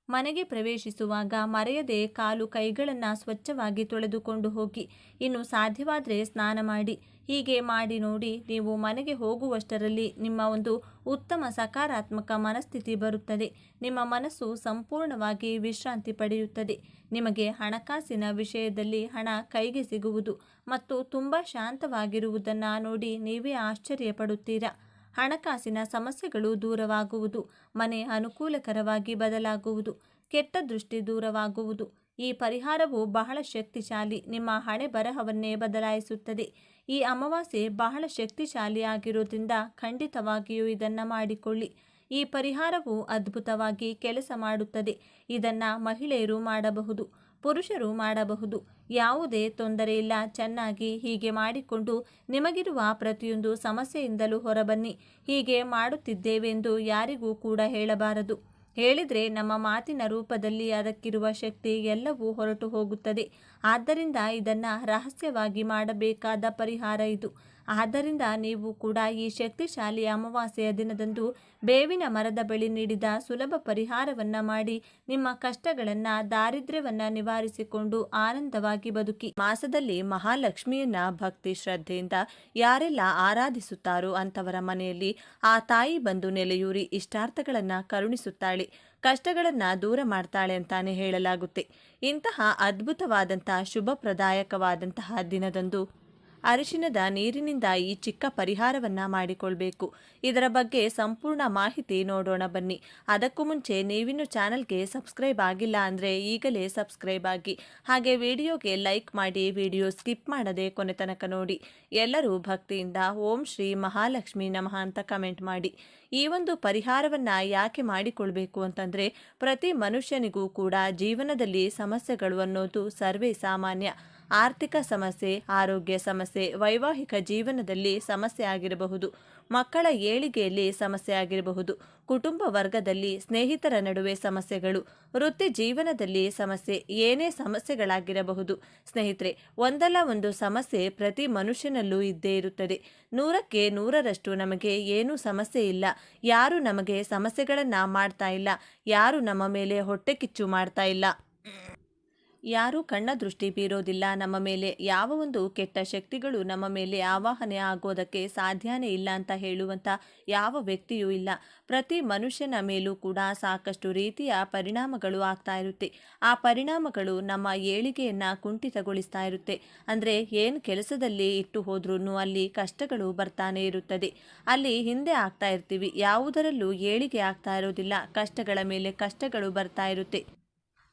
ಮನೆಗೆ ಪ್ರವೇಶಿಸುವಾಗ ಮರೆಯದೆ ಕಾಲು ಕೈಗಳನ್ನು ಸ್ವಚ್ಛವಾಗಿ ತೊಳೆದುಕೊಂಡು ಹೋಗಿ. ಇನ್ನು ಸಾಧ್ಯವಾದರೆ ಸ್ನಾನ ಮಾಡಿ. ಹೀಗೆ ಮಾಡಿ ನೋಡಿ ನೀವು ಮನೆಗೆ ಹೋಗುವಷ್ಟರಲ್ಲಿ ನಿಮ್ಮ ಒಂದು ಉತ್ತಮ ಸಕಾರಾತ್ಮಕ ಮನಸ್ಥಿತಿ ಬರುತ್ತದೆ. ನಿಮ್ಮ ಮನಸ್ಸು ಸಂಪೂರ್ಣವಾಗಿ ವಿಶ್ರಾಂತಿ ಪಡೆಯುತ್ತದೆ. ನಿಮಗೆ ಹಣಕಾಸಿನ ವಿಷಯದಲ್ಲಿ ಹಣ ಕೈಗೆ ಸಿಗುವುದು ಮತ್ತು ತುಂಬ ಶಾಂತವಾಗಿರುವುದನ್ನು ನೋಡಿ ನೀವೇ ಆಶ್ಚರ್ಯಪಡುತ್ತೀರಾ? ಹಣಕಾಸಿನ ಸಮಸ್ಯೆಗಳು ದೂರವಾಗುವುದು, ಮನೆ ಅನುಕೂಲಕರವಾಗಿ ಬದಲಾಗುವುದು, ಕೆಟ್ಟ ದೃಷ್ಟಿ ದೂರವಾಗುವುದು. ಈ ಪರಿಹಾರವು ಬಹಳ ಶಕ್ತಿಶಾಲಿ, ನಿಮ್ಮ ಹಣೆ ಬರಹವನ್ನೇ ಬದಲಾಯಿಸುತ್ತದೆ. ಈ ಅಮಾವಾಸ್ಯೆ ಬಹಳ ಶಕ್ತಿಶಾಲಿಯಾಗಿರೋದ್ರಿಂದ ಖಂಡಿತವಾಗಿಯೂ ಇದನ್ನು ಮಾಡಿಕೊಳ್ಳಿ. ಈ ಪರಿಹಾರವು ಅದ್ಭುತವಾಗಿ ಕೆಲಸ ಮಾಡುತ್ತದೆ. ಇದನ್ನು ಮಹಿಳೆಯರು ಮಾಡಬಹುದು, ಪುರುಷರು ಮಾಡಬಹುದು. ಯಾವುದೇ ತೊಂದರೆ ಇಲ್ಲ. ಚೆನ್ನಾಗಿ ಹೀಗೆ ಮಾಡಿಕೊಂಡು ನಿಮಗಿರುವ ಪ್ರತಿಯೊಂದು ಸಮಸ್ಯೆಯಿಂದಲೂ ಹೊರಬನ್ನಿ. ಹೀಗೆ ಮಾಡುತ್ತಿದ್ದೇವೆಂದು ಯಾರಿಗೂ ಕೂಡ ಹೇಳಬಾರದು. ಹೇಳಿದರೆ ನಮ್ಮ ಮಾತಿನ ರೂಪದಲ್ಲಿ ಅದಕ್ಕಿರುವ ಶಕ್ತಿ ಎಲ್ಲವೂ ಹೊರಟು ಹೋಗುತ್ತದೆ. ಆದ್ದರಿಂದ ಇದನ್ನು ರಹಸ್ಯವಾಗಿ ಮಾಡಬೇಕಾದ ಪರಿಹಾರ ಇದು. ಆದ್ದರಿಂದ ನೀವು ಕೂಡ ಈ ಶಕ್ತಿಶಾಲಿ ಅಮಾವಾಸ್ಯೆಯ ದಿನದಂದು ಬೇವಿನ ಮರದ ಬಳಿ ನೀಡಿದ ಸುಲಭ ಪರಿಹಾರವನ್ನ ಮಾಡಿ ನಿಮ್ಮ ಕಷ್ಟಗಳನ್ನ, ದಾರಿದ್ರ್ಯವನ್ನ ನಿವಾರಿಸಿಕೊಂಡು ಆನಂದವಾಗಿ ಬದುಕಿ. ಮಾಸದಲ್ಲಿ ಮಹಾಲಕ್ಷ್ಮಿಯನ್ನ ಭಕ್ತಿ ಶ್ರದ್ಧೆಯಿಂದ ಯಾರೆಲ್ಲ ಆರಾಧಿಸುತ್ತಾರೋ ಅಂತವರ ಮನೆಯಲ್ಲಿ ಆ ತಾಯಿ ಬಂದು ನೆಲೆಯೂರಿ ಇಷ್ಟಾರ್ಥಗಳನ್ನ ಕರುಣಿಸುತ್ತಾಳೆ. ಕಷ್ಟಗಳನ್ನ ದೂರ ಮಾಡ್ತಾಳೆ ಅಂತಾನೆ ಹೇಳಲಾಗುತ್ತೆ. ಇಂತಹ ಅದ್ಭುತವಾದಂತಹ, ಶುಭಪ್ರದಾಯಕವಾದಂತಹ ದಿನದಂದು ಅರಿಶಿನದ ನೀರಿನಿಂದ ಈ ಚಿಕ್ಕ ಪರಿಹಾರವನ್ನ ಮಾಡಿಕೊಳ್ಬೇಕು. ಇದರ ಬಗ್ಗೆ ಸಂಪೂರ್ಣ ಮಾಹಿತಿ ನೋಡೋಣ ಬನ್ನಿ. ಅದಕ್ಕೂ ಮುಂಚೆ ನೀವಿನ್ನು ಚಾನಲ್ಗೆ ಸಬ್ಸ್ಕ್ರೈಬ್ ಆಗಿಲ್ಲ ಅಂದರೆ ಈಗಲೇ ಸಬ್ಸ್ಕ್ರೈಬ್ ಆಗಿ. ಹಾಗೆ ವಿಡಿಯೋಗೆ ಲೈಕ್ ಮಾಡಿ ವಿಡಿಯೋ ಸ್ಕಿಪ್ ಮಾಡದೆ ಕೊನೆ ತನಕ ನೋಡಿ. ಎಲ್ಲರೂ ಭಕ್ತಿಯಿಂದ ಓಂ ಶ್ರೀ ಮಹಾಲಕ್ಷ್ಮಿ ನಮಃ ಅಂತ ಕಮೆಂಟ್ ಮಾಡಿ. ಈ ಒಂದು ಪರಿಹಾರವನ್ನ ಯಾಕೆ ಮಾಡಿಕೊಳ್ಬೇಕು ಅಂತಂದ್ರೆ ಪ್ರತಿ ಮನುಷ್ಯನಿಗೂ ಕೂಡ ಜೀವನದಲ್ಲಿ ಸಮಸ್ಯೆಗಳು ಅನ್ನೋದು ಸರ್ವೇ ಸಾಮಾನ್ಯ. ಆರ್ಥಿಕ ಸಮಸ್ಯೆ, ಆರೋಗ್ಯ ಸಮಸ್ಯೆ, ವೈವಾಹಿಕ ಜೀವನದಲ್ಲಿ ಸಮಸ್ಯೆ ಆಗಿರಬಹುದು. ಮಕ್ಕಳ ಏಳಿಗೆಯಲ್ಲಿ ಸಮಸ್ಯೆ ಆಗಿರಬಹುದು. ಕುಟುಂಬ ವರ್ಗದಲ್ಲಿ ಸ್ನೇಹಿತರ ನಡುವೆ ಸಮಸ್ಯೆಗಳು. ವೃತ್ತಿ ಜೀವನದಲ್ಲಿ ಸಮಸ್ಯೆ ಏನೇ ಸಮಸ್ಯೆಗಳಾಗಿರಬಹುದು. ಸ್ನೇಹಿತರೆ, ಒಂದಲ್ಲ ಒಂದು ಸಮಸ್ಯೆ ಪ್ರತಿ ಮನುಷ್ಯನಲ್ಲೂ ಇದ್ದೇ ಇರುತ್ತದೆ. ನೂರಕ್ಕೆ ನೂರರಷ್ಟು ನಮಗೆ ಏನೂ ಸಮಸ್ಯೆ ಇಲ್ಲ. ಯಾರು ನಮಗೆ ಸಮಸ್ಯೆಗಳನ್ನು ಮಾಡ್ತಾ ಇಲ್ಲ. ಯಾರು ನಮ್ಮ ಮೇಲೆ ಹೊಟ್ಟೆ ಕಿಚ್ಚು ಮಾಡ್ತಾ ಇಲ್ಲ. ಯಾರೂ ಕಣ್ಣ ದೃಷ್ಟಿ ಬೀರೋದಿಲ್ಲ. ನಮ್ಮ ಮೇಲೆ ಯಾವ ಒಂದು ಕೆಟ್ಟ ಶಕ್ತಿಗಳು ನಮ್ಮ ಮೇಲೆ ಆವಾಹನೆ ಆಗೋದಕ್ಕೆ ಸಾಧ್ಯನೇ ಇಲ್ಲ ಅಂತ ಹೇಳುವಂಥ ಯಾವ ವ್ಯಕ್ತಿಯೂ ಇಲ್ಲ. ಪ್ರತಿ ಮನುಷ್ಯನ ಮೇಲೂ ಕೂಡ ಸಾಕಷ್ಟು ರೀತಿಯ ಪರಿಣಾಮಗಳು ಆಗ್ತಾ ಇರುತ್ತೆ. ಆ ಪರಿಣಾಮಗಳು ನಮ್ಮ ಏಳಿಗೆಯನ್ನು ಕುಂಠಿತಗೊಳಿಸ್ತಾ ಇರುತ್ತೆ. ಅಂದರೆ ಏನು ಕೆಲಸದಲ್ಲಿ ಇಟ್ಟು ಹೋದ್ರೂ ಅಲ್ಲಿ ಕಷ್ಟಗಳು ಬರ್ತಾನೆ ಇರುತ್ತದೆ. ಅಲ್ಲಿ ಹಿಂದೆ ಆಗ್ತಾ ಇರ್ತೀವಿ. ಯಾವುದರಲ್ಲೂ ಏಳಿಗೆ ಆಗ್ತಾ ಇರೋದಿಲ್ಲ. ಕಷ್ಟಗಳ ಮೇಲೆ ಕಷ್ಟಗಳು ಬರ್ತಾ ಇರುತ್ತೆ.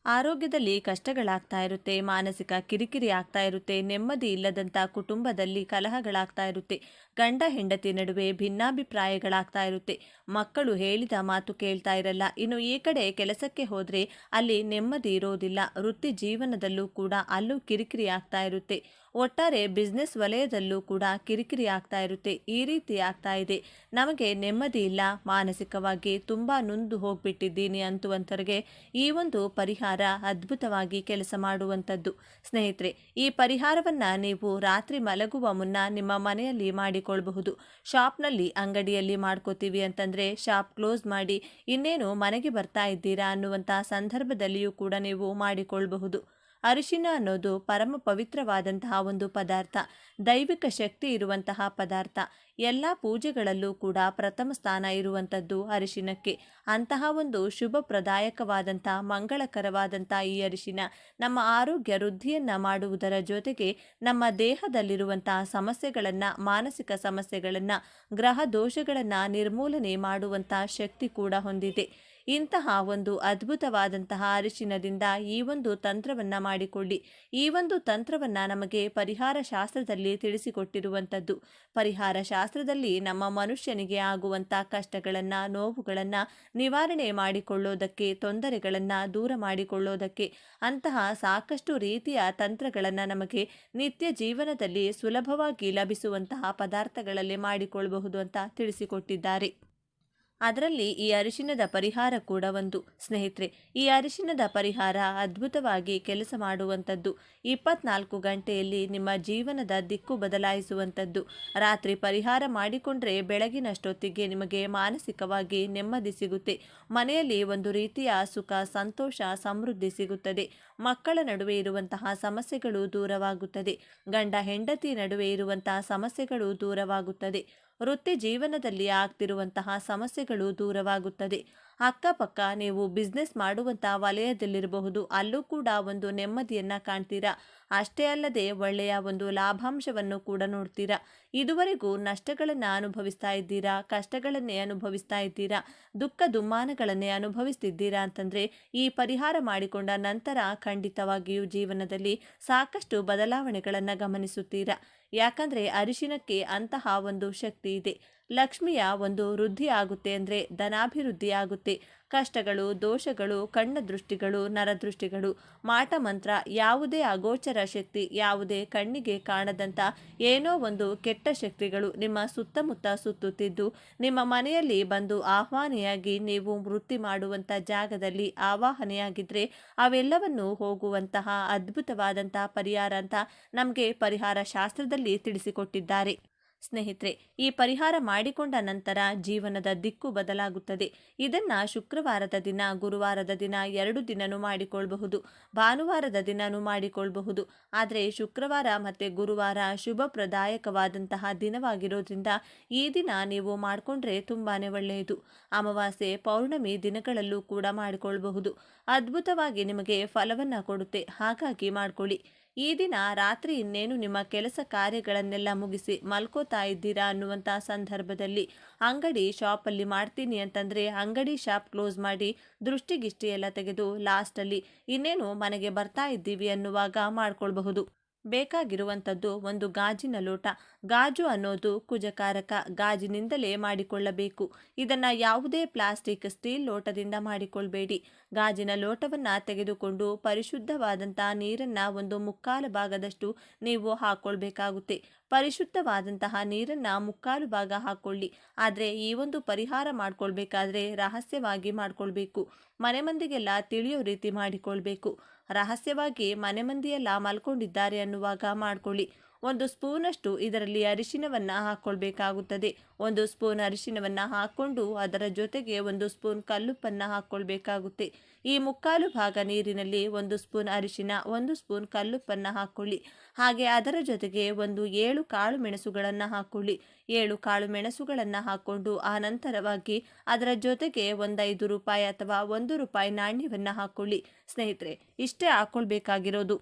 ಆರೋಗ್ಯದಲ್ಲಿ ಕಷ್ಟಗಳಾಗ್ತಾ ಇರುತ್ತೆ, ಮಾನಸಿಕ ಕಿರಿಕಿರಿ ಆಗ್ತಾ ಇರುತ್ತೆ, ನೆಮ್ಮದಿ ಇಲ್ಲದಂಥ ಕುಟುಂಬದಲ್ಲಿ ಕಲಹಗಳಾಗ್ತಾ ಇರುತ್ತೆ, ಗಂಡ ಹೆಂಡತಿ ನಡುವೆ ಭಿನ್ನಾಭಿಪ್ರಾಯಗಳಾಗ್ತಾ ಇರುತ್ತೆ. ಮಕ್ಕಳು ಹೇಳಿದ ಮಾತು ಕೇಳ್ತಾ ಇರಲ್ಲ, ಇನ್ನು ಈ ಕಡೆ ಕೆಲಸಕ್ಕೆ ಹೋದರೆ ಅಲ್ಲಿ ನೆಮ್ಮದಿ ಇರೋದಿಲ್ಲ, ವೃತ್ತಿ ಜೀವನದಲ್ಲೂ ಕೂಡ ಅಲ್ಲೂ ಕಿರಿಕಿರಿ ಆಗ್ತಾ ಇರುತ್ತೆ. ಒಟ್ಟಾರೆ ಬಿಸ್ನೆಸ್ ವಲಯದಲ್ಲೂ ಕೂಡ ಕಿರಿಕಿರಿ ಆಗ್ತಾ ಇರುತ್ತೆ. ಈ ರೀತಿ ಆಗ್ತಾ ಇದೆ. ನಮಗೆ ನೆಮ್ಮದಿ ಇಲ್ಲ. ಮಾನಸಿಕವಾಗಿ ತುಂಬ ನೊಂದು ಹೋಗ್ಬಿಟ್ಟಿದ್ದೀನಿ ಅಂತುವಂತರಿಗೆ ಈ ಒಂದು ಪರಿಹಾರ ಅದ್ಭುತವಾಗಿ ಕೆಲಸ ಮಾಡುವಂಥದ್ದು. ಸ್ನೇಹಿತರೆ, ಈ ಪರಿಹಾರವನ್ನು ನೀವು ರಾತ್ರಿ ಮಲಗುವ ಮುನ್ನ ನಿಮ್ಮ ಮನೆಯಲ್ಲಿ ಮಾಡಿಕೊಳ್ಳಬಹುದು ಶಾಪ್ನಲ್ಲಿ ಅಂಗಡಿಯಲ್ಲಿ ಮಾಡ್ಕೋತೀವಿ ಅಂತಂದರೆ ಶಾಪ್ ಕ್ಲೋಸ್ ಮಾಡಿ ಇನ್ನೇನು ಮನೆಗೆ ಬರ್ತಾ ಇದ್ದೀರಾ ಅನ್ನುವಂಥ ಸಂದರ್ಭದಲ್ಲಿಯೂ ಕೂಡ ನೀವು ಮಾಡಿಕೊಳ್ಬಹುದು. ಅರಿಶಿನ ಅನ್ನೋದು ಪರಮ ಪವಿತ್ರವಾದಂತಹ ಒಂದು ಪದಾರ್ಥ. ದೈವಿಕ ಶಕ್ತಿ ಇರುವಂತಹ ಪದಾರ್ಥ. ಎಲ್ಲ ಪೂಜೆಗಳಲ್ಲೂ ಕೂಡ ಪ್ರಥಮ ಸ್ಥಾನ ಇರುವಂಥದ್ದು ಅರಿಶಿನಕ್ಕೆ. ಅಂತಹ ಒಂದು ಶುಭ ಪ್ರದಾಯಕವಾದಂಥ, ಮಂಗಳಕರವಾದಂಥ ಈ ಅರಿಶಿನ ನಮ್ಮ ಆರೋಗ್ಯ ವೃದ್ಧಿಯನ್ನು ಮಾಡುವುದರ ಜೊತೆಗೆ ನಮ್ಮ ದೇಹದಲ್ಲಿರುವಂತಹ ಸಮಸ್ಯೆಗಳನ್ನು, ಮಾನಸಿಕ ಸಮಸ್ಯೆಗಳನ್ನು, ಗ್ರಹ ದೋಷಗಳನ್ನು ನಿರ್ಮೂಲನೆ ಮಾಡುವಂಥ ಶಕ್ತಿ ಕೂಡ ಹೊಂದಿದೆ. ಇಂತಹ ಒಂದು ಅದ್ಭುತವಾದಂತಹ ಅರಿಶಿನದಿಂದ ಈ ಒಂದು ತಂತ್ರವನ್ನು ಮಾಡಿಕೊಳ್ಳಿ. ಈ ಒಂದು ತಂತ್ರವನ್ನು ನಮಗೆ ಪರಿಹಾರ ಶಾಸ್ತ್ರದಲ್ಲಿ ತಿಳಿಸಿಕೊಟ್ಟಿರುವಂಥದ್ದು. ಪರಿಹಾರ ಶಾಸ್ತ್ರದಲ್ಲಿ ನಮ್ಮ ಮನುಷ್ಯನಿಗೆ ಆಗುವಂಥ ಕಷ್ಟಗಳನ್ನು, ನೋವುಗಳನ್ನು ನಿವಾರಣೆ ಮಾಡಿಕೊಳ್ಳೋದಕ್ಕೆ, ತೊಂದರೆಗಳನ್ನು ದೂರ ಮಾಡಿಕೊಳ್ಳೋದಕ್ಕೆ, ಅಂತಹ ಸಾಕಷ್ಟು ರೀತಿಯ ತಂತ್ರಗಳನ್ನು ನಮಗೆ ನಿತ್ಯ ಜೀವನದಲ್ಲಿ ಸುಲಭವಾಗಿ ಲಭಿಸುವಂತಹ ಪದಾರ್ಥಗಳಲ್ಲಿ ಮಾಡಿಕೊಳ್ಳಬಹುದು ಅಂತ ತಿಳಿಸಿಕೊಟ್ಟಿದ್ದಾರೆ. ಅದರಲ್ಲಿ ಈ ಅರಿಶಿನದ ಪರಿಹಾರ ಕೂಡ ಒಂದು. ಸ್ನೇಹಿತರೆ, ಈ ಅರಿಶಿನದ ಪರಿಹಾರ ಅದ್ಭುತವಾಗಿ ಕೆಲಸ ಮಾಡುವಂಥದ್ದು. ಇಪ್ಪತ್ನಾಲ್ಕು ಗಂಟೆಯಲ್ಲಿ ನಿಮ್ಮ ಜೀವನದ ದಿಕ್ಕು ಬದಲಾಯಿಸುವಂಥದ್ದು. ರಾತ್ರಿ ಪರಿಹಾರ ಮಾಡಿಕೊಂಡ್ರೆ ಬೆಳಗಿನಷ್ಟೊತ್ತಿಗೆ ನಿಮಗೆ ಮಾನಸಿಕವಾಗಿ ನೆಮ್ಮದಿ ಸಿಗುತ್ತೆ. ಮನೆಯಲ್ಲಿ ಒಂದು ರೀತಿಯ ಸುಖ, ಸಂತೋಷ, ಸಮೃದ್ಧಿ ಸಿಗುತ್ತದೆ. ಮಕ್ಕಳ ನಡುವೆ ಇರುವಂತಹ ಸಮಸ್ಯೆಗಳು ದೂರವಾಗುತ್ತದೆ. ಗಂಡ, ಹೆಂಡತಿ ನಡುವೆ ಇರುವಂತಹ ಸಮಸ್ಯೆಗಳು ದೂರವಾಗುತ್ತದೆ. ವೃತ್ತಿ ಜೀವನದಲ್ಲಿ ಆಗ್ತಿರುವಂತಹ ಸಮಸ್ಯೆಗಳು ದೂರವಾಗುತ್ತದೆ. ಅಕ್ಕಪಕ್ಕ ನೀವು ಬಿಸ್ನೆಸ್ ಮಾಡುವಂಥ ವಲಯದಲ್ಲಿರಬಹುದು. ಅಲ್ಲೂ ಕೂಡ ಒಂದು ನೆಮ್ಮದಿಯನ್ನು ಕಾಣ್ತೀರಾ? ಅಷ್ಟೇ ಅಲ್ಲದೆ ಒಳ್ಳೆಯ ಒಂದು ಲಾಭಾಂಶವನ್ನು ಕೂಡ ನೋಡ್ತೀರಾ? ಇದುವರೆಗೂ ನಷ್ಟಗಳನ್ನು ಅನುಭವಿಸ್ತಾ ಇದ್ದೀರಾ? ಕಷ್ಟಗಳನ್ನೇ ಅನುಭವಿಸ್ತಾ ಇದ್ದೀರಾ? ದುಃಖ ದುಮ್ಮಾನಗಳನ್ನೇ ಅನುಭವಿಸ್ತಿದ್ದೀರಾ ಅಂತಂದರೆ ಈ ಪರಿಹಾರ ಮಾಡಿಕೊಂಡ ನಂತರ ಖಂಡಿತವಾಗಿಯೂ ಜೀವನದಲ್ಲಿ ಸಾಕಷ್ಟು ಬದಲಾವಣೆಗಳನ್ನು ಗಮನಿಸುತ್ತೀರಾ? ಯಾಕಂದರೆ ಅರಿಶಿನಕ್ಕೆ ಅಂತಹ ಒಂದು ಶಕ್ತಿ ಇದೆ. ಲಕ್ಷ್ಮಿಯ ಒಂದು ವೃದ್ಧಿ ಆಗುತ್ತೆ ಅಂದರೆ ಧನಾಭಿವೃದ್ಧಿ ಆಗುತ್ತೆ. ಕಷ್ಟಗಳು, ದೋಷಗಳು, ಕಣ್ಣ ದೃಷ್ಟಿಗಳು ನರದೃಷ್ಟಿಗಳು ಮಾಟ ಮಂತ್ರ ಯಾವುದೇ ಅಗೋಚರ ಶಕ್ತಿ, ಯಾವುದೇ ಕಣ್ಣಿಗೆ ಕಾಣದಂಥ ಏನೋ ಒಂದು ಕೆಟ್ಟ ಶಕ್ತಿಗಳು ನಿಮ್ಮ ಸುತ್ತಮುತ್ತ ಸುತ್ತುತ್ತಿದ್ದು, ನಿಮ್ಮ ಮನೆಯಲ್ಲಿ ಬಂದು ಆಹ್ವಾನಿಯಾಗಿ ನೀವು ವೃತ್ತಿ ಮಾಡುವಂಥ ಜಾಗದಲ್ಲಿ ಆವಾಹನೆಯಾಗಿದ್ದರೆ ಅವೆಲ್ಲವನ್ನು ಹೋಗುವಂತಹ ಅದ್ಭುತವಾದಂತಹ ಪರಿಹಾರ ಅಂತ ನಮಗೆ ಪರಿಹಾರ ಶಾಸ್ತ್ರದಲ್ಲಿ ತಿಳಿಸಿಕೊಟ್ಟಿದ್ದಾರೆ. ಸ್ನೇಹಿತರೆ, ಈ ಪರಿಹಾರ ಮಾಡಿಕೊಂಡ ನಂತರ ಜೀವನದ ದಿಕ್ಕು ಬದಲಾಗುತ್ತದೆ. ಇದನ್ನ ಶುಕ್ರವಾರದ ದಿನ, ಗುರುವಾರದ ದಿನ ಎರಡು ದಿನನೂ ಮಾಡಿಕೊಳ್ಳಬಹುದು ಭಾನುವಾರದ ದಿನನೂ ಮಾಡಿಕೊಳ್ಳಬಹುದು ಆದರೆ ಶುಕ್ರವಾರ ಮತ್ತು ಗುರುವಾರ ಶುಭ ಪ್ರದಾಯಕವಾದಂತಹ ದಿನವಾಗಿರೋದ್ರಿಂದ ಈ ದಿನ ನೀವು ಮಾಡಿಕೊಂಡ್ರೆ ತುಂಬಾ ಒಳ್ಳೆಯದು. ಅಮಾವಾಸ್ಯೆ, ಪೌರ್ಣಮಿ ದಿನಗಳಲ್ಲೂ ಕೂಡ ಮಾಡಿಕೊಳ್ಳಬಹುದು ಅದ್ಭುತವಾಗಿ ನಿಮಗೆ ಫಲವನ್ನು ಕೊಡುತ್ತೆ. ಹಾಗಾಗಿ ಮಾಡ್ಕೊಳ್ಳಿ. ಈ ದಿನ ರಾತ್ರಿ ಇನ್ನೇನು ನಿಮ್ಮ ಕೆಲಸ ಕಾರ್ಯಗಳನ್ನೆಲ್ಲ ಮುಗಿಸಿ ಮಲ್ಕೋತಾ ಇದ್ದೀರಾ ಅನ್ನುವಂಥ ಸಂದರ್ಭದಲ್ಲಿ ಅಂಗಡಿ ಶಾಪಲ್ಲಿ ಮಾಡ್ತೀನಿ ಅಂತಂದರೆ ಅಂಗಡಿ ಶಾಪ್ ಕ್ಲೋಸ್ ಮಾಡಿ ದೃಷ್ಟಿಗಿಷ್ಟಿ ಎಲ್ಲ ತೆಗೆದು ಲಾಸ್ಟಲ್ಲಿ ಇನ್ನೇನು ಮನೆಗೆ ಬರ್ತಾ ಇದ್ದೀವಿ ಅನ್ನುವಾಗ ಮಾಡ್ಕೊಳ್ಬಹುದು. ಬೇಕಾಗಿರುವಂಥದ್ದು ಒಂದು ಗಾಜಿನ ಲೋಟ. ಗಾಜು ಅನ್ನೋದು ಕುಜಕಾರಕ. ಗಾಜಿನಿಂದಲೇ ಮಾಡಿಕೊಳ್ಳಬೇಕು. ಇದನ್ನು ಯಾವುದೇ ಪ್ಲಾಸ್ಟಿಕ್, ಸ್ಟೀಲ್ ಲೋಟದಿಂದ ಮಾಡಿಕೊಳ್ಬೇಡಿ. ಗಾಜಿನ ಲೋಟವನ್ನು ತೆಗೆದುಕೊಂಡು ಪರಿಶುದ್ಧವಾದಂಥ ನೀರನ್ನು ಒಂದು ಮುಕ್ಕಾಲು ಭಾಗದಷ್ಟು ನೀವು ಹಾಕ್ಕೊಳ್ಬೇಕಾಗುತ್ತೆ ಪರಿಶುದ್ಧವಾದಂತಹ ನೀರನ್ನು ಮುಕ್ಕಾಲು ಭಾಗ ಹಾಕೊಳ್ಳಿ. ಆದರೆ ಈ ಒಂದು ಪರಿಹಾರ ಮಾಡ್ಕೊಳ್ಬೇಕಾದ್ರೆ ರಹಸ್ಯವಾಗಿ ಮಾಡ್ಕೊಳ್ಬೇಕು. ಮನೆ ಮಂದಿಗೆಲ್ಲ ತಿಳಿಯೋ ರೀತಿ ಮಾಡಿಕೊಳ್ಬೇಕು. ರಹಸ್ಯವಾಗಿ ಮನೆ ಮಂದಿಯೆಲ್ಲ ಮಲ್ಕೊಂಡಿದ್ದಾರೆ ಅನ್ನುವಾಗ ಮಾಡ್ಕೊಳ್ಳಿ. ಒಂದು ಸ್ಪೂನಷ್ಟು ಇದರಲ್ಲಿ ಅರಿಶಿನವನ್ನು ಹಾಕ್ಕೊಳ್ಬೇಕಾಗುತ್ತದೆ ಒಂದು ಸ್ಪೂನ್ ಅರಿಶಿನವನ್ನು ಹಾಕ್ಕೊಂಡು ಅದರ ಜೊತೆಗೆ ಒಂದು ಸ್ಪೂನ್ ಕಲ್ಲುಪ್ಪನ್ನು ಹಾಕ್ಕೊಳ್ಬೇಕಾಗುತ್ತೆ ಈ ಮುಕ್ಕಾಲು ಭಾಗ ನೀರಿನಲ್ಲಿ ಒಂದು ಸ್ಪೂನ್ ಅರಿಶಿನ ಒಂದು ಸ್ಪೂನ್ ಕಲ್ಲುಪ್ಪನ್ನು ಹಾಕ್ಕೊಳ್ಳಿ ಹಾಗೆ ಅದರ ಜೊತೆಗೆ ಒಂದು ಏಳು ಕಾಳು ಮೆಣಸುಗಳನ್ನು ಹಾಕ್ಕೊಳ್ಳಿ ಏಳು ಕಾಳು ಮೆಣಸುಗಳನ್ನು ಹಾಕ್ಕೊಂಡು ಆನಂತರವಾಗಿ ನಂತರವಾಗಿ ಅದರ ಜೊತೆಗೆ ಒಂದೈದು ರೂಪಾಯಿ ಅಥವಾ ಒಂದು ರೂಪಾಯಿ ನಾಣ್ಯವನ್ನು ಹಾಕ್ಕೊಳ್ಳಿ ಸ್ನೇಹಿತರೆ, ಇಷ್ಟೇ ಹಾಕ್ಕೊಳ್ಬೇಕಾಗಿರೋದು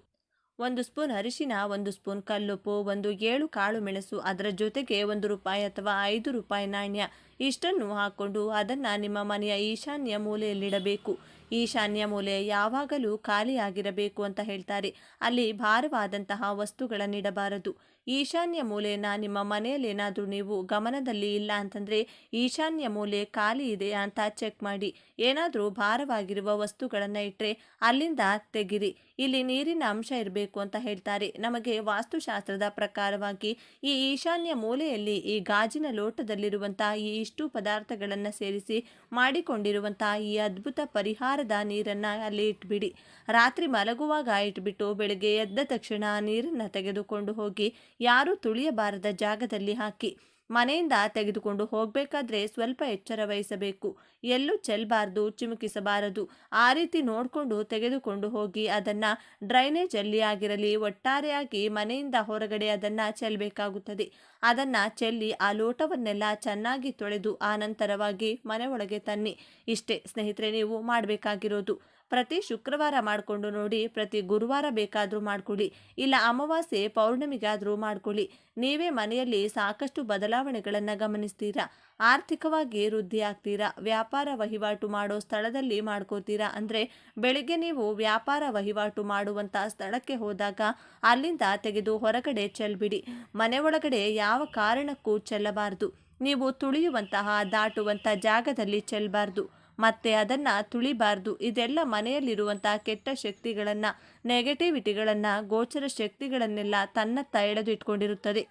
ಒಂದು ಸ್ಪೂನ್ ಅರಿಶಿನ, ಒಂದು ಸ್ಪೂನ್ ಕಲ್ಲುಪ್ಪು, ಒಂದು ಏಳು ಕಾಳು ಮೆಣಸು, ಅದರ ಜೊತೆಗೆ ಒಂದು ರೂಪಾಯಿ ಅಥವಾ ಐದು ರೂಪಾಯಿ ನಾಣ್ಯ. ಇಷ್ಟನ್ನು ಹಾಕ್ಕೊಂಡು ಅದನ್ನು ನಿಮ್ಮ ಮನೆಯ ಈಶಾನ್ಯ ಮೂಲೆಯಲ್ಲಿಡಬೇಕು. ಈಶಾನ್ಯ ಮೂಲೆ ಯಾವಾಗಲೂ ಖಾಲಿಯಾಗಿರಬೇಕು ಅಂತ ಹೇಳ್ತಾರೆ. ಅಲ್ಲಿ ಭಾರವಾದಂತಹ ವಸ್ತುಗಳನ್ನಿಡಬಾರದು ಈಶಾನ್ಯ ಮೂಲೆಯನ್ನು ನಿಮ್ಮ ಮನೆಯಲ್ಲೇನಾದರೂ ನೀವು ಗಮನದಲ್ಲಿ ಇಲ್ಲ ಅಂತಂದರೆ ಈಶಾನ್ಯ ಮೂಲೆ ಖಾಲಿ ಇದೆ ಅಂತ ಚೆಕ್ ಮಾಡಿ. ಏನಾದರೂ ಭಾರವಾಗಿರುವ ವಸ್ತುಗಳನ್ನು ಇಟ್ಟರೆ ಅಲ್ಲಿಂದ ತೆಗಿರಿ. ಇಲ್ಲಿ ನೀರಿನ ಅಂಶ ಇರಬೇಕು ಅಂತ ಹೇಳ್ತಾರೆ. ನಮಗೆ ವಾಸ್ತುಶಾಸ್ತ್ರದ ಪ್ರಕಾರವಾಗಿ ಈ ಈಶಾನ್ಯ ಮೂಲೆಯಲ್ಲಿ ಈ ಗಾಜಿನ ಲೋಟದಲ್ಲಿರುವಂತಹ ಈ ಇಷ್ಟು ಪದಾರ್ಥಗಳನ್ನು ಸೇರಿಸಿ ಮಾಡಿಕೊಂಡಿರುವಂತಹ ಈ ಅದ್ಭುತ ಪರಿಹಾರದ ನೀರನ್ನು ಅಲ್ಲಿ ಇಟ್ಬಿಡಿ. ರಾತ್ರಿ ಮಲಗುವಾಗ ಇಟ್ಬಿಟ್ಟು ಬೆಳಗ್ಗೆ ಎದ್ದ ತಕ್ಷಣ ನೀರನ್ನು ತೆಗೆದುಕೊಂಡು ಹೋಗಿ ಯಾರೂ ತುಳಿಯಬಾರದ ಜಾಗದಲ್ಲಿ ಹಾಕಿ. ಮನೆಯಿಂದ ತೆಗೆದುಕೊಂಡು ಹೋಗಬೇಕಾದ್ರೆ ಸ್ವಲ್ಪ ಎಚ್ಚರ ವಹಿಸಬೇಕು. ಎಲ್ಲೂ ಚೆಲ್ಲಬಾರ್ದು ಚಿಮುಕಿಸಬಾರದು. ಆ ರೀತಿ ನೋಡಿಕೊಂಡು ತೆಗೆದುಕೊಂಡು ಹೋಗಿ ಅದನ್ನು ಡ್ರೈನೇಜಲ್ಲಿ ಆಗಿರಲಿ ಒಟ್ಟಾರೆಯಾಗಿ ಮನೆಯಿಂದ ಹೊರಗಡೆ ಅದನ್ನು ಚೆಲ್ಲಬೇಕಾಗುತ್ತದೆ ಅದನ್ನು ಚೆಲ್ಲಿ ಆ ಲೋಟವನ್ನೆಲ್ಲ ಚೆನ್ನಾಗಿ ತೊಳೆದು ಆ ನಂತರವಾಗಿ ಮನೆ ಒಳಗೆ ತನ್ನಿ. ಇಷ್ಟೇ ಸ್ನೇಹಿತರೆ, ನೀವು ಮಾಡಬೇಕಾಗಿರೋದು. ಪ್ರತಿ ಶುಕ್ರವಾರ ಮಾಡಿಕೊಂಡು ನೋಡಿ, ಪ್ರತಿ ಗುರುವಾರ ಬೇಕಾದರೂ ಮಾಡ್ಕೊಳ್ಳಿ. ಇಲ್ಲ, ಅಮಾವಾಸ್ಯೆ ಪೌರ್ಣಮಿಗಾದರೂ ಮಾಡ್ಕೊಳ್ಳಿ. ನೀವೇ ಮನೆಯಲ್ಲಿ ಸಾಕಷ್ಟು ಬದಲಾವಣೆಗಳನ್ನು ಗಮನಿಸ್ತೀರಾ? ಆರ್ಥಿಕವಾಗಿ ವೃದ್ಧಿ ಆಗ್ತೀರಾ? ವ್ಯಾಪಾರ ವಹಿವಾಟು ಮಾಡೋ ಸ್ಥಳದಲ್ಲಿ ಮಾಡ್ಕೋತೀರಾ? ಅಂದರೆ ಬೆಳಿಗ್ಗೆ ನೀವು ವ್ಯಾಪಾರ ವಹಿವಾಟು ಮಾಡುವಂಥ ಸ್ಥಳಕ್ಕೆ ಹೋದಾಗ ಅಲ್ಲಿಂದ ತೆಗೆದು ಹೊರಗಡೆ ಚೆಲ್ಬಿಡಿ. ಮನೆ ಒಳಗಡೆ ಯಾವ ಕಾರಣಕ್ಕೂ ಚೆಲ್ಲಬಾರದು. ನೀವು ತುಳಿಯುವಂತಹ ದಾಟುವಂಥ ಜಾಗದಲ್ಲಿ ಚೆಲ್ಲಬಾರ್ದು ಮತ್ತೆ ಅದನ್ನು ತುಳಿಬಾರ್ದು. ಇದೆಲ್ಲ ಮನೆಯಲ್ಲಿರುವಂತಹ ಕೆಟ್ಟ ಶಕ್ತಿಗಳನ್ನು ನೆಗೆಟಿವಿಟಿಗಳನ್ನು ಗೋಚರ ಶಕ್ತಿಗಳನ್ನೆಲ್ಲ ತನ್ನತ್ತ ಎಳೆದು ಇಟ್ಕೊಂಡಿರುತ್ತದೆ.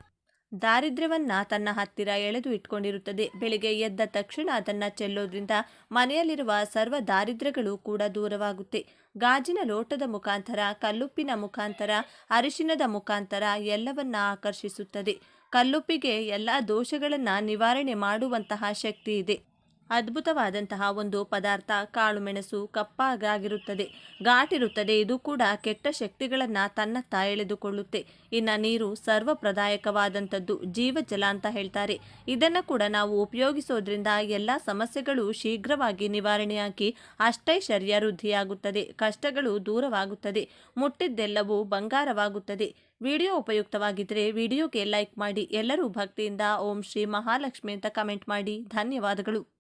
ದಾರಿದ್ರ್ಯವನ್ನು ತನ್ನ ಹತ್ತಿರ ಎಳೆದು ಇಟ್ಕೊಂಡಿರುತ್ತದೆ. ಬೆಳಿಗ್ಗೆ ಎದ್ದ ತಕ್ಷಣ ಅದನ್ನು ಚೆಲ್ಲೋದ್ರಿಂದ ಮನೆಯಲ್ಲಿರುವ ಸರ್ವ ದಾರಿದ್ರ್ಯಗಳು ಕೂಡ ದೂರವಾಗುತ್ತೆ. ಗಾಜಿನ ಲೋಟದ ಮುಖಾಂತರ, ಕಲ್ಲುಪ್ಪಿನ ಮುಖಾಂತರ, ಅರಿಶಿನದ ಮುಖಾಂತರ ಎಲ್ಲವನ್ನ ಆಕರ್ಷಿಸುತ್ತದೆ. ಕಲ್ಲುಪ್ಪಿಗೆ ಎಲ್ಲ ದೋಷಗಳನ್ನು ನಿವಾರಣೆ ಮಾಡುವಂತಹ ಶಕ್ತಿ ಇದೆ. ಅದ್ಭುತವಾದಂತಹ ಒಂದು ಪದಾರ್ಥ ಕಾಳು ಮೆಣಸು ಕಪ್ಪಾಗಿರುತ್ತದೆ. ಘಾಟಿರುತ್ತದೆ. ಇದು ಕೂಡ ಕೆಟ್ಟ ಶಕ್ತಿಗಳನ್ನು ತನ್ನತ್ತ ಎಳೆದುಕೊಳ್ಳುತ್ತೆ. ಇನ್ನು ನೀರು ಸರ್ವಪ್ರದಾಯಕವಾದಂಥದ್ದು, ಜೀವಜಲ ಅಂತ ಹೇಳ್ತಾರೆ. ಇದನ್ನು ಕೂಡ ನಾವು ಉಪಯೋಗಿಸೋದ್ರಿಂದ ಎಲ್ಲ ಸಮಸ್ಯೆಗಳು ಶೀಘ್ರವಾಗಿ ನಿವಾರಣೆಯಾಗಿ ಅಷ್ಟೈಶ್ವರ್ಯ ವೃದ್ಧಿಯಾಗುತ್ತದೆ. ಕಷ್ಟಗಳು ದೂರವಾಗುತ್ತದೆ. ಮುಟ್ಟಿದ್ದೆಲ್ಲವೂ ಬಂಗಾರವಾಗುತ್ತದೆ. ವಿಡಿಯೋ ಉಪಯುಕ್ತವಾಗಿದ್ದರೆ ವಿಡಿಯೋಗೆ ಲೈಕ್ ಮಾಡಿ, ಎಲ್ಲರೂ ಭಕ್ತಿಯಿಂದ ಓಂ ಶ್ರೀ ಮಹಾಲಕ್ಷ್ಮಿ ಅಂತ ಕಮೆಂಟ್ ಮಾಡಿ. ಧನ್ಯವಾದಗಳು.